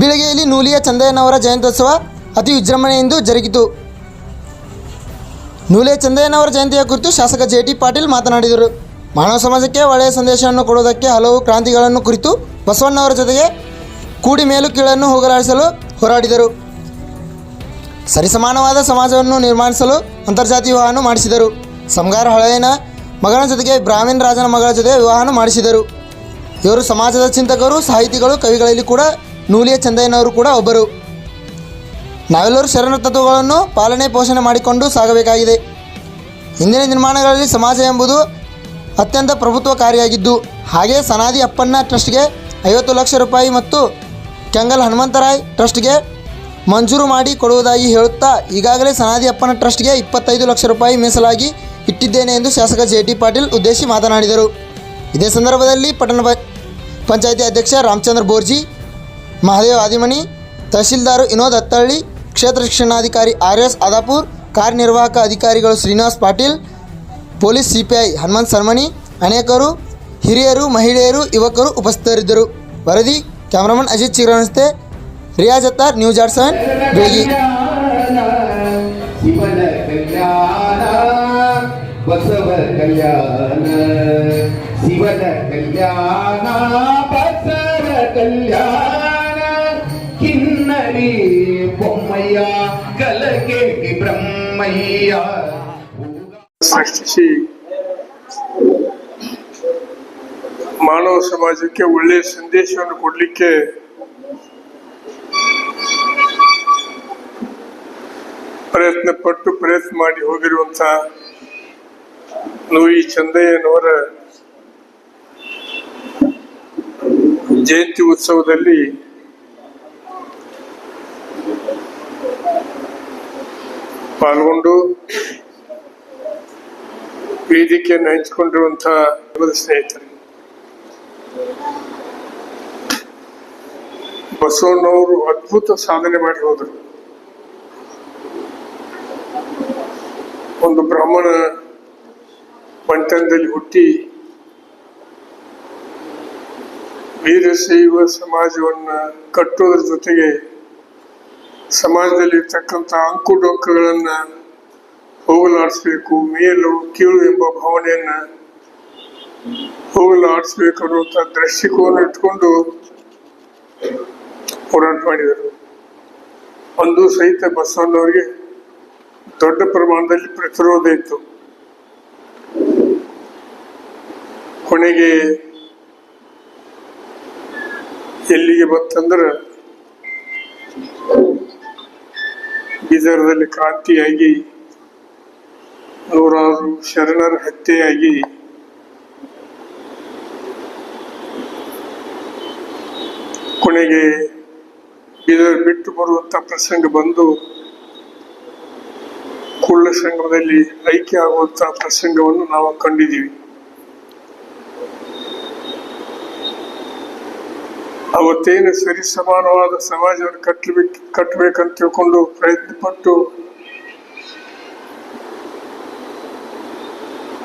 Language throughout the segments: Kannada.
ಬೀಳಗೆಯಲ್ಲಿ ನೂಲಿಯ ಚಂದಯ್ಯನವರ ಜಯಂತ್ಯೋತ್ಸವ ಅತಿ ವಿಜೃಂಭಣೆಯಿಂದ ಜರುಗಿತು. ನೂಲಿಯ ಚಂದಯ್ಯನವರ ಜಯಂತಿಯ ಕುರಿತು ಶಾಸಕ ಜೆ ಟಿ ಪಾಟೀಲ್ ಮಾತನಾಡಿದರು. ಮಾನವ ಸಮಾಜಕ್ಕೆ ಒಳ್ಳೆಯ ಸಂದೇಶವನ್ನು ಕೊಡುವುದಕ್ಕೆ ಹಲವು ಕ್ರಾಂತಿಗಳನ್ನು ಕುರಿತು ಬಸವಣ್ಣವರ ಜೊತೆಗೆ ಕೂಡಿ ಮೇಲು ಕೀಳನ್ನು ಹೋಗಲಾಡಿಸಲು ಹೋರಾಡಿದರು. ಸರಿಸಮಾನವಾದ ಸಮಾಜವನ್ನು ನಿರ್ಮಾಣಿಸಲು ಅಂತರ್ಜಾತಿ ವಿವಾಹವನ್ನು ಮಾಡಿಸಿದರು. ಸಮಗಾರ ಹಳೆಯನ ಮಗನ ಜೊತೆಗೆ ಬ್ರಾಹ್ಮಣ ರಾಜನ ಮಗಳ ಜೊತೆ ವಿವಾಹವನ್ನು ಮಾಡಿಸಿದರು. ಇವರು ಸಮಾಜದ ಚಿಂತಕರು, ಸಾಹಿತಿಗಳು, ಕವಿಗಳಲ್ಲಿ ಕೂಡ ನೂಲಿಯ ಚಂದಯ್ಯನವರು ಕೂಡ ಒಬ್ಬರು. ನಾವೆಲ್ಲರೂ ಶರಣ ತತ್ವಗಳನ್ನು ಪಾಲನೆ ಪೋಷಣೆ ಮಾಡಿಕೊಂಡು ಸಾಗಬೇಕಾಗಿದೆ. ಇಂದಿನ ನಿರ್ಮಾಣಗಳಲ್ಲಿ ಸಮಾಜ ಎಂಬುದು ಅತ್ಯಂತ ಪ್ರಭುತ್ವಕಾರಿಯಾಗಿದ್ದು ಹಾಗೆ ಸನಾದಿ ಅಪ್ಪಣ್ಣ ಟ್ರಸ್ಟ್ಗೆ ಐವತ್ತು ಲಕ್ಷ ರೂಪಾಯಿ ಮತ್ತು ಕೆಂಗಲ್ ಹನುಮಂತರಾಯ್ ಟ್ರಸ್ಟ್ಗೆ ಮಂಜೂರು ಮಾಡಿ ಕೊಡುವುದಾಗಿ ಹೇಳುತ್ತಾ, ಈಗಾಗಲೇ ಸನಾದಿ ಅಪ್ಪನ ಟ್ರಸ್ಟ್ಗೆ ಇಪ್ಪತ್ತೈದು ಲಕ್ಷ ರೂಪಾಯಿ ಮೀಸಲಾಗಿ ಇಟ್ಟಿದ್ದೇನೆ ಎಂದು ಶಾಸಕ ಜೆ ಟಿ ಪಾಟೀಲ್ ಉದ್ದೇಶಿ ಮಾತನಾಡಿದರು. ಇದೇ ಸಂದರ್ಭದಲ್ಲಿ ಪಟ್ಟಣ ಪಂಚಾಯಿತಿ ಅಧ್ಯಕ್ಷ ರಾಮಚಂದ್ರ ಬೋರ್ಜಿ ಮಹಾದೇವ್ ಆದಿಮನಿ, ತಹಶೀಲ್ದಾರ್ ವಿನೋದ್ ಹತ್ತಳ್ಳಿ, ಕ್ಷೇತ್ರ ಶಿಕ್ಷಣಾಧಿಕಾರಿ ಆರ್ ಎಸ್ ಅದಾಪುರ್ ಕಾರ್ಯನಿರ್ವಾಹಕ ಅಧಿಕಾರಿಗಳು ಶ್ರೀನಿವಾಸ್ ಪಾಟೀಲ್, ಪೊಲೀಸ್ ಸಿಪಿಐ ಹನುಮಂತ್ ಸರ್ಮಣಿ, ಅನೇಕರು ಹಿರಿಯರು, ಮಹಿಳೆಯರು, ಯುವಕರು ಉಪಸ್ಥಿತರಿದ್ದರು. ವರದಿ, cameraman Ajit ಚಿರನಸ್ತೆ Riyaz Attar news R seven ಬೇಗಿ ಕಲ್ಯಾಣ ಬಸವ ಕಲ್ಯಾಣ, ಶಿವನ ಕಲ್ಯಾಣ ಬಸವ ಕಲ್ಯಾಣ ಸೃಷ್ಟಿಸಿ ಮಾನವ ಸಮಾಜಕ್ಕೆ ಒಳ್ಳೆಯ ಸಂದೇಶವನ್ನು ಕೊಡಲಿಕ್ಕೆ ಪ್ರಯತ್ನ ಪಟ್ಟು ಪ್ರಯತ್ನ ಮಾಡಿ ಹೋಗಿರುವಂತ ನೋಯಿ ಚಂದಯ್ಯನವರ ಜಯಂತಿ ಉತ್ಸವದಲ್ಲಿ ಪಾಲ್ಗೊಂಡು ವೇದಿಕೆಯನ್ನು ಹಂಚಿಕೊಂಡಿರುವಂತಹ ಸ್ನೇಹಿತರು, ಬಸವಣ್ಣವರು ಅದ್ಭುತ ಸಾಧನೆ ಮಾಡಿ ಹೋದರು. ಒಂದು ಬ್ರಾಹ್ಮಣ ಮಂಟನದಲ್ಲಿ ಹುಟ್ಟಿ ವೀರಶೈವ ಸಮಾಜವನ್ನ ಕಟ್ಟುವುದರ ಜೊತೆಗೆ ಸಮಾಜದಲ್ಲಿ ಇರ್ತಕ್ಕಂಥ ಅಂಕುಡೊಂಕಗಳನ್ನ ಹೋಗಲಾಡಿಸ್ಬೇಕು, ಮೇಲು ಕೀಳು ಎಂಬ ಭಾವನೆಯನ್ನ ಹೋಗಲಾಡಿಸ್ಬೇಕು ಅನ್ನುವಂಥ ದೃಷ್ಟಿಕೋನ ಇಟ್ಕೊಂಡು ಹೋರಾಟ ಮಾಡಿದರು. ಅಂದು ಸಹಿತ ಬಸವಣ್ಣವರಿಗೆ ದೊಡ್ಡ ಪ್ರಮಾಣದಲ್ಲಿ ಪ್ರತಿರೋಧ ಇತ್ತು. ಕೊನೆಗೆ ಎಲ್ಲಿಗೆ ಬಂತಂದ್ರೆ ಬೀದರ್ದಲ್ಲಿ ಕ್ರಾಂತಿಯಾಗಿ, ನೂರಾರು ಶರಣರ ಹತ್ಯೆಯಾಗಿ, ಕೊನೆಗೆ ಬೀದರ್ ಬಿಟ್ಟು ಬರುವಂತ ಪ್ರಸಂಗ ಬಂದು, ಕುಳ್ಳ ಸಂಗಮದಲ್ಲಿ ಐಕ್ಯ ಆಗುವಂತ ಪ್ರಸಂಗವನ್ನು ನಾವು ಕಂಡಿದ್ದೀವಿ. ಅವತ್ತೇನು ಸರಿ ಸಮಾನವಾದ ಸಮಾಜವನ್ನು ಕಟ್ಟಬೇಕು, ಕಟ್ಟಬೇಕಂತ ತಿಳ್ಕೊಂಡು ಪ್ರಯತ್ನ ಪಟ್ಟು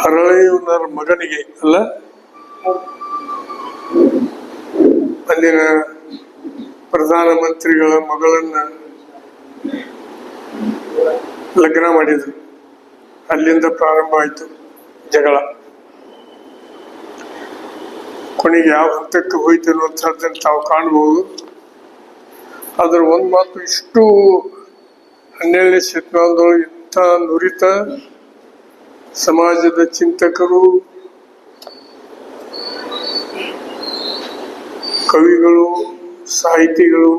ಹರಳೆಯವನರ ಮಗನಿಗೆ, ಅಲ್ಲ? ಅಲ್ಲಿನ ಪ್ರಧಾನಮಂತ್ರಿಗಳ ಮಗಳನ್ನ ಲಗ್ನ ಮಾಡಿದ್ರು. ಅಲ್ಲಿಂದ ಪ್ರಾರಂಭ ಆಯಿತು ಜಗಳ. ಕೊನೆಗೆ ಯಾವ ಹಂತಕ್ಕೆ ಹೋಯ್ತು ಅನ್ನುವಂಥದ್ದನ್ನು ತಾವು ಕಾಣಬಹುದು ಅದರ ಒಂದು ಮಾತು ಇಷ್ಟು ಹನ್ನೆರಡನೇ ಶತಮಾನದೊಳಗೆ ಇಂಥ ನುರಿತ ಸಮಾಜದ ಚಿಂತಕರು, ಕವಿಗಳು, ಸಾಹಿತಿಗಳು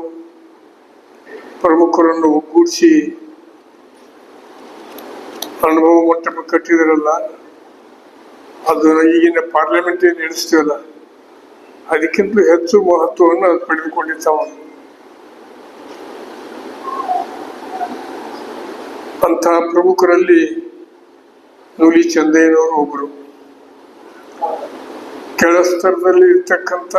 ಪ್ರಮುಖರನ್ನು ಒಗ್ಗೂಡಿಸಿ ಅನುಭವ ಮಂಟಪ ಕಟ್ಟಿದ್ರಲ್ಲ ಅದು ಈಗಿನ ಪಾರ್ಲಿಮೆಂಟ್ ನಡೆಸ್ತೀವಲ್ಲ? ಅದಕ್ಕಿಂತ ಹೆಚ್ಚು ಮಹತ್ವವನ್ನು ಅದು ಪಡೆದುಕೊಂಡಿದ್ದಾವ. ಅಂತಹ ಪ್ರಮುಖರಲ್ಲಿ ನೂಲಿ ಚಂದಯ್ಯನವರು ಒಬ್ಬರು ಕೆಳಸ್ತರದಲ್ಲಿ ಇರ್ತಕ್ಕಂಥ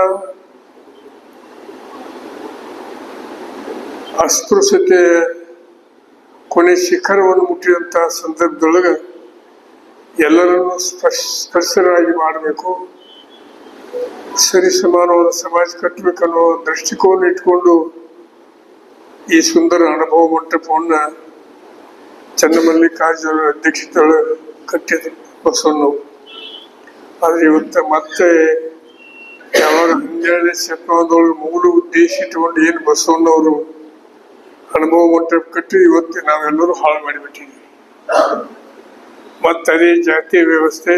ಅಸ್ಪೃಶ್ಯತೆ ಕೊನೆ ಶಿಖರವನ್ನು ಮುಟ್ಟಿದಂತಹ ಸಂದರ್ಭದೊಳಗೆ ಎಲ್ಲರನ್ನು ಸ್ಪರ್ಶ, ಸ್ಪರ್ಶರಾಗಿ ಮಾಡಬೇಕು. ಸರಿ ಸಮಾನವಾದ ಸಮಾಜ ಕಟ್ಟಬೇಕನ್ನೋ ದೃಷ್ಟಿಕೋನ ಇಟ್ಕೊಂಡು ಈ ಸುಂದರ ಅನುಭವ ಮಂಟಪವನ್ನ ಚನ್ನಮಲ್ಲಿಕಾರ್ಜುನ ಅಧ್ಯಕ್ಷತೆಯೊಳಗೆ ಕಟ್ಟಿದ್ರು ಬಸವಣ್ಣವು ಆದ್ರೆ ಇವತ್ತು ಮತ್ತೆ ಯಾವಾಗ ಹನ್ನೆರಡನೇ ಶತಮಾನದೊಳಗೆ ಮೂಲ ಉದ್ದೇಶ ಇಟ್ಕೊಂಡು ಏನು ಬಸವಣ್ಣವರು ಅನುಭವ ಮಂಟಪ ಕಟ್ಟಿ ಇವತ್ತು ನಾವೆಲ್ಲರೂ ಹಾಳು ಮಾಡಿಬಿಟ್ಟಿದ್ವಿ. ಮತ್ತದೇ ಜಾತಿ ವ್ಯವಸ್ಥೆ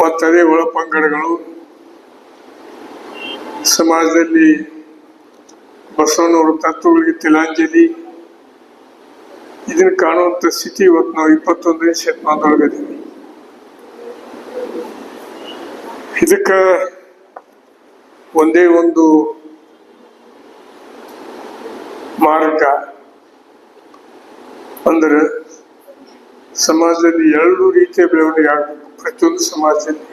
ಮತ್ತದೇ ಒಳಪಂಗಡಗಳು ಸಮಾಜದಲ್ಲಿ ಬಸವಣ್ಣವರ ತತ್ವಗಳಿಗೆ ತಿಲಾಂಜಲಿ. ಇದನ್ನು ಕಾಣುವಂತ ಸ್ಥಿತಿ ಇವತ್ತು ನಾವು ಇಪ್ಪತ್ತೊಂದನೇ ಶತಮಾನದೊಳಗದೀವಿ. ಇದಕ್ಕ ಒಂದೇ ಒಂದು ಮಾರ್ಗ. ಅಂದ್ರೆ ಸಮಾಜದಲ್ಲಿ ಎರಡು ರೀತಿಯ ಬೆಳವಣಿಗೆ ಆಗಬೇಕು. ಪ್ರತಿಯೊಂದು ಸಮಾಜದಲ್ಲಿ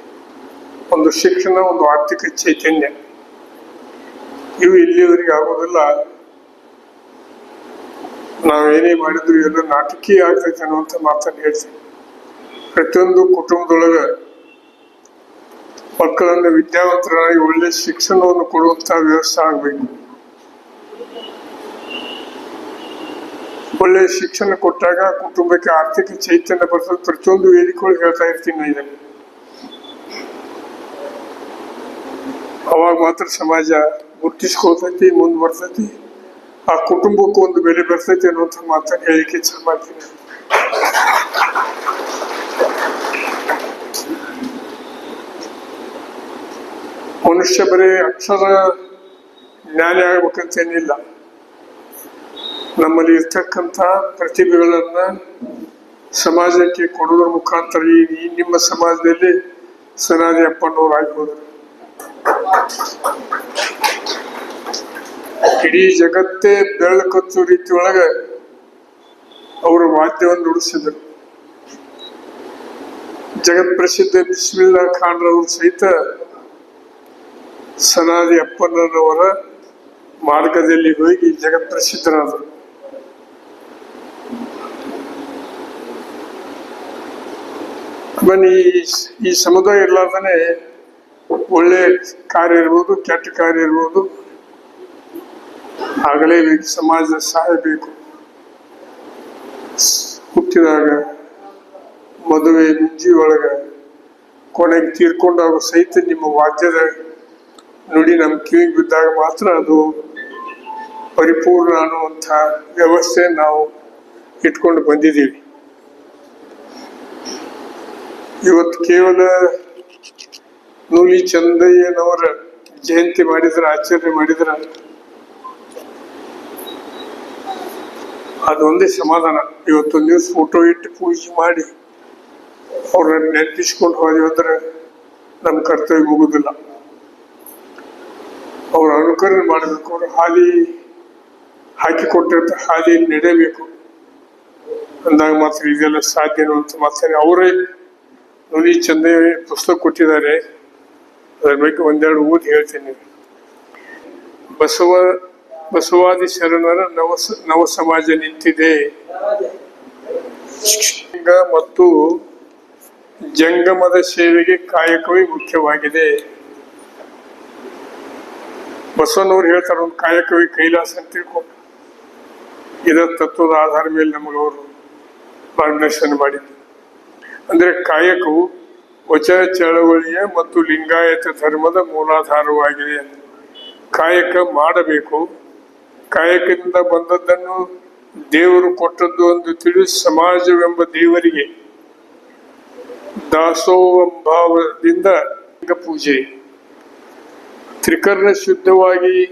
ಒಂದು ಶಿಕ್ಷಣ, ಒಂದು ಆರ್ಥಿಕ ಚೈತನ್ಯ ಇವು ಇಲ್ಲಿಯವರೆಗೆ ಆಗೋದಿಲ್ಲ. ನಾವೇನೇ ಮಾಡಿದ್ರು ಎಲ್ಲ ನಾಟಕೀಯ ಆಗ್ತೈತೆ ಅನ್ನುವಂಥ ಮಾತನ್ನು ಹೇಳ್ತೀನಿ. ಪ್ರತಿಯೊಂದು ಕುಟುಂಬದೊಳಗ ಮಕ್ಕಳನ್ನು ವಿದ್ಯಾವಂತರಾಗಿ ಒಳ್ಳೆ ಶಿಕ್ಷಣವನ್ನು ಕೊಡುವಂತಹ ವ್ಯವಸ್ಥೆ ಆಗಬೇಕು. ಒಳ್ಳೆ ಶಿಕ್ಷಣ ಕೊಟ್ಟಾಗ ಕುಟುಂಬಕ್ಕೆ ಆರ್ಥಿಕ ಚೈತನ್ಯ ಬರ್ತದೆ. ಪ್ರತಿಯೊಂದು ವೇದಿಕೆಗಳು ಹೇಳ್ತಾ ಇರ್ತೀನಿ ನಾನು ಇದನ್ನು. ಅವಾಗ ಮಾತ್ರ ಸಮಾಜ ಗುರುತಿಸ್ಕೊಳ್ತೈತಿ ಮುಂದೆ ಬರ್ತೈತಿ ಆ ಕುಟುಂಬಕ್ಕೂ ಒಂದು ಬೆಲೆ ಬರ್ತೈತಿ ಅನ್ನುವಂಥ ಮಾತನ್ನು ಹೇಳಿಕೆ ಇಚ್ಛೆ ಮಾಡ್ತೀನಿ. ಮನುಷ್ಯ ಬರೀ ಅಕ್ಷರ ಜ್ಞಾನಿ ಆಗ್ಬೇಕಂತ ಏನಿಲ್ಲ ನಮ್ಮಲ್ಲಿ ಇರ್ತಕ್ಕಂಥ ಪ್ರತಿಭೆಗಳನ್ನ ಸಮಾಜಕ್ಕೆ ಕೊಡೋದ್ರ ಮುಖಾಂತರ ಈ ನಿಮ್ಮ ಸಮಾಜದಲ್ಲಿ ಸನಾದಿ ಅಪ್ಪನವ್ರು ಆಗ್ಬೋದು. ಇಡೀ ಜಗತ್ತೇ ಬೆಳಕತ್ತು ರೀತಿ ಒಳಗ ಅವರು ವಾದ್ಯವನ್ನು ನುಡಿಸಿದರು. ಜಗತ್ ಪ್ರಸಿದ್ಧ ಬಿಸ್ಮಿಲ್ಲಾ ಖಾನ್ ರವರು ಸಹಿತ ಸನಾದಿ ಅಪ್ಪನವರ ಮಾರ್ಗದಲ್ಲಿ ಹೋಗಿ ಜಗತ್ ಪ್ರಸಿದ್ಧರಾದರು. ಆಮೇಲೆ ಈ ಸಮುದಾಯ ಇರ್ಲಾರ್ದನೆ ಒಳ್ಳೆ ಕಾರ್ಯ ಇರ್ಬೋದು, ಕೆಟ್ಟ ಕಾರ್ಯ ಇರ್ಬೋದು. ಆಗಲೇಬೇಕು ಸಮಾಜ ಸಾಯಬೇಕು ಹುಟ್ಟಿದಾಗ ಮದುವೆ ಮುಂಜಿ ಒಳಗ ಕೊನೆಗೆ ತೀರ್ಕೊಂಡಾಗ ಸಹಿತ ನಿಮ್ಮ ವಾದ್ಯದ ನುಡಿ ನಮ್ಮ ಕಿವಿಗೆ ಬಿದ್ದಾಗ ಮಾತ್ರ ಅದು ಪರಿಪೂರ್ಣ ಅನ್ನುವಂಥ ವ್ಯವಸ್ಥೆ ನಾವು ಇಟ್ಕೊಂಡು ಬಂದಿದ್ದೀವಿ. ಇವತ್ತು ಕೇವಲ ನೂಲಿ ಚಂದಯ್ಯನವರ ಜಯಂತಿ ಮಾಡಿದ್ರ, ಆಚರಣೆ ಮಾಡಿದ್ರ ಅದೊಂದೇ ಸಮಾಧಾನ. ಇವತ್ತೊಂದು ದಿವಸ ಫೋಟೋ ಇಟ್ಟು ಪೂಜೆ ಮಾಡಿ ಅವ್ರನ್ನ ನೆನಪಿಸ್ಕೊಂಡು ಹೋದ್ರೆ ನಮ್ಮ ಕರ್ತವ್ಯ ಮುಗುದಿಲ್ಲ. ಅವ್ರ ಅನುಕರಣೆ ಮಾಡಬೇಕು, ಅವ್ರ ಹಾಲಿ ಹಾಕಿಕೊಟ್ಟಿರ್ತ ಹಾಲಿ ನಡೆಯಬೇಕು ಅಂದಾಗ ಮಾತ್ರ ಇದೆಲ್ಲ ಸಾಧ್ಯನೋ ಅಂತ ಮಾತ್ರ ಅವರೇ ನುಲಿ ಚಂದ ಪುಸ್ತಕ ಕೊಟ್ಟಿದ್ದಾರೆ. ಅದ್ರ ಬಗ್ಗೆ ಒಂದೆರಡು ಊದಿ ಹೇಳ್ತೀನಿ. ಬಸವ, ಬಸವಾದಿ ಶರಣರ ನವ ನವ ಸಮಾಜ ನಿಂತಿದೆ. ಮತ್ತು ಜಂಗಮದ ಸೇವೆಗೆ ಕಾಯಕವೇ ಮುಖ್ಯವಾಗಿದೆ. ಬಸವನವ್ರು ಹೇಳ್ತಾರೆ, ಒಂದು ಕಾಯಕವಿ ಕೈಲಾಸ ಅಂತ ತಿಳ್ಕೊಂಡು. ಇದರ ತತ್ವದ ಆಧಾರ ಮೇಲೆ ನಮಗವರು ಮಾರ್ಗದರ್ಶನ ಮಾಡಿದ್ರು. ಅಂದ್ರೆ ಕಾಯಕವು ವಚನ ಚಳವಳಿಯ ಮತ್ತು ಲಿಂಗಾಯತ ಧರ್ಮದ ಮೂಲಾಧಾರವಾಗಿದೆ. ಕಾಯಕ ಮಾಡಬೇಕು. ಕಾಯಕದಿಂದ ಬಂದದ್ದನ್ನು ದೇವರು ಕೊಟ್ಟದ್ದು ಎಂದು ತಿಳಿದು ಸಮಾಜವೆಂಬ ದೇವರಿಗೆ ದಾಸೋಭಾವದಿಂದ ಲಿಂಗ ಪೂಜೆ. ತ್ರಿಕರ್ಣ ಶುದ್ಧವಾಗಿ,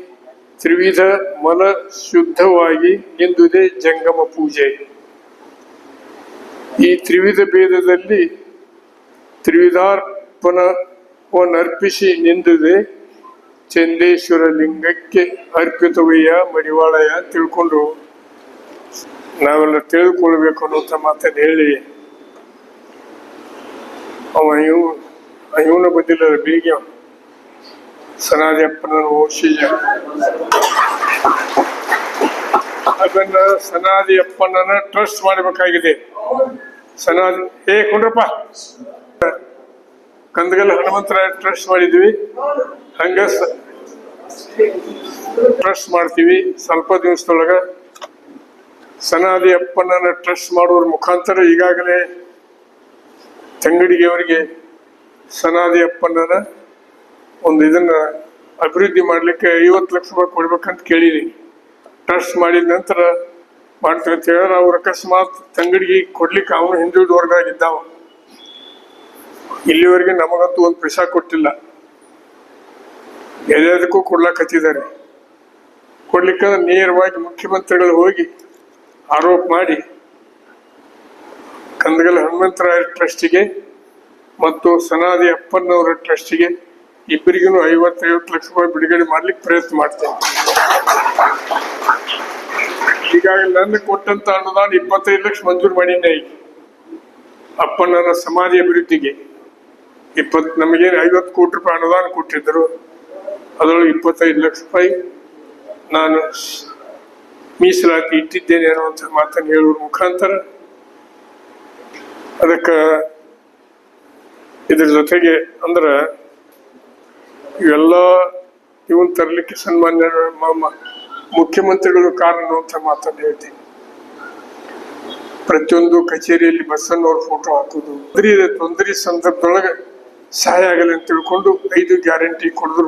ತ್ರಿವಿಧ ಮನ ಶುದ್ಧವಾಗಿ ಎಂದುದೇ ಜಂಗಮ ಪೂಜೆ. ಈ ತ್ರಿವಿಧ ಭೇದದಲ್ಲಿ ತ್ರಿವಿಧಾರ್ಪಣವನ್ನರ್ಪಿಸಿ ನಿಂದಿದೆ ಚಂದೇಶ್ವರ ಲಿಂಗಕ್ಕೆ ಅರ್ಪಿತವಯ್ಯ ಮಡಿವಾಳಯ್ಯ ಅಂತ ತಿಳ್ಕೊಂಡು. ನಾವೆಲ್ಲ ತಿಳಿದುಕೊಳ್ಬೇಕು ಅನ್ನೋಂಥ ಮಾತನ್ನು ಹೇಳಿ. ಅವ ಇವ್ ಇವನ ಬಂದಿಲ್ಲ ಬೀಗ ಸನಾದಿ ಅಪ್ಪನ ವಂಶೀಯ ಅದನ್ನ ಸನಾದಿ ಅಪ್ಪನನ್ನ ಟ್ರಸ್ಟ್ ಮಾಡಬೇಕಾಗಿದೆ. ಸನಾದಿ, ಏ ಕುಂಡ್ರಪ್ಪ, ಕಂದಗಲ್ ಹನುಮಂತರ ಟ್ರಸ್ಟ್ ಮಾಡಿದ್ವಿ. ಹಂಗ ಟ್ರಸ್ಟ್ ಮಾಡ್ತೀವಿ ಸ್ವಲ್ಪ ದಿವಸದೊಳಗ. ಸನಾದಿ ಅಪ್ಪನನ್ನ ಟ್ರಸ್ಟ್ ಮಾಡುವ ಮುಖಾಂತರ ಈಗಾಗಲೇ ತಂಗಡಿಗೆ ಅವರಿಗೆ ಸನಾದಿ ಅಪ್ಪನನ್ನ ಒಂದು ಇದನ್ನ ಅಭಿವೃದ್ಧಿ ಮಾಡ್ಲಿಕ್ಕೆ ಐವತ್ತು ಲಕ್ಷ ರೂಪಾಯಿ ಕೊಡ್ಬೇಕಂತ ಕೇಳಿದೀನಿ. ಟ್ರಸ್ಟ್ ಮಾಡಿದ ನಂತರ ಮಾಡ್ತೀವಿ ಅಂತ ಹೇಳಿದ್ರೆ ಅವ್ರ ಅಕಸ್ಮಾತ್ ತಂಗಡಿಗೆ ಕೊಡ್ಲಿಕ್ಕೆ ಅವನು ಹಿಂದುಳಿದ ವರ್ಗದಾಗಿದ್ದಾವ ಇಲ್ಲಿವರೆಗೆ ನಮಗಂತೂ ಒಂದು ಪೈಸಾ ಕೊಟ್ಟಿಲ್ಲ. ಎಲ್ಲದಕ್ಕೂ ಕೊಡ್ಲಾಕತ್ತಿದ್ದಾರೆ. ಕೊಡ್ಲಿಕ್ಕೆ ನೇರವಾಗಿ ಮುಖ್ಯಮಂತ್ರಿಗಳು ಹೋಗಿ ಆರೋಪ ಮಾಡಿ ಕಂದಗಲ್ ಹನುಮಂತರಾಯ ಟ್ರಸ್ಟಿಗೆ ಮತ್ತು ಸನಾದಿ ಅಪ್ಪನವರ ಟ್ರಸ್ಟಿಗೆ ಇಬ್ಬರಿಗೂ ಐವತ್ತೈವತ್ತು ಲಕ್ಷ ರೂಪಾಯಿ ಬಿಡುಗಡೆ ಮಾಡ್ಲಿಕ್ಕೆ ಪ್ರಯತ್ನ ಮಾಡ್ತೇನೆ. ಈಗಾಗಲೇ ನನ್ನ ಕೊಟ್ಟಂತ ಅನುದಾನ ಇಪ್ಪತ್ತೈದು ಲಕ್ಷ ಮಂಜೂರು ಮಾಡಿದ್ದೆ ಈಗ. ಅಪ್ಪಣ್ಣನ ಸಮಾಧಿ ಅಭಿವೃದ್ಧಿಗೆ. ಇಪ್ಪತ್ ನಮಗೇನು ಐವತ್ತು ಕೋಟಿ ರೂಪಾಯಿ ಅನುದಾನ ಕೊಟ್ಟಿದ್ದರು. ಅದರೊಳಗೆ ಇಪ್ಪತ್ತೈದು ಲಕ್ಷ ರೂಪಾಯಿ ನಾನು ಮೀಸಲಾತಿ ಇಟ್ಟಿದ್ದೇನೆ ಅನ್ನುವಂಥ ಮಾತನ್ನು ಹೇಳುವ ಮುಖಾಂತರ ಅದಕ್ಕೆ ಇದ್ರ ಜೊತೆಗೆ ಅಂದ್ರ ಇವೆಲ್ಲ ಇವನ್ ತರಲಿಕ್ಕೆ ಸನ್ಮಾನ್ಯ ಮುಖ್ಯಮಂತ್ರಿಗಳು ಕಾರಣ ಅಂತ ಮಾತನ್ನು ಹೇಳ್ತೀನಿ. ಪ್ರತಿಯೊಂದು ಕಚೇರಿಯಲ್ಲಿ ಬಸ್ಸನ್ನವ್ರ ಫೋಟೋ ಹಾಕೋದು ತೊಂದರೆ ತೊಂದರೆ ಸಂದರ್ಭದೊಳಗೆ ಸಹಾಯ ಆಗಲಿ ಅಂತ ತಿಳ್ಕೊಂಡು ಐದು ಗ್ಯಾರಂಟಿ ಕೊಡಿದ್ರು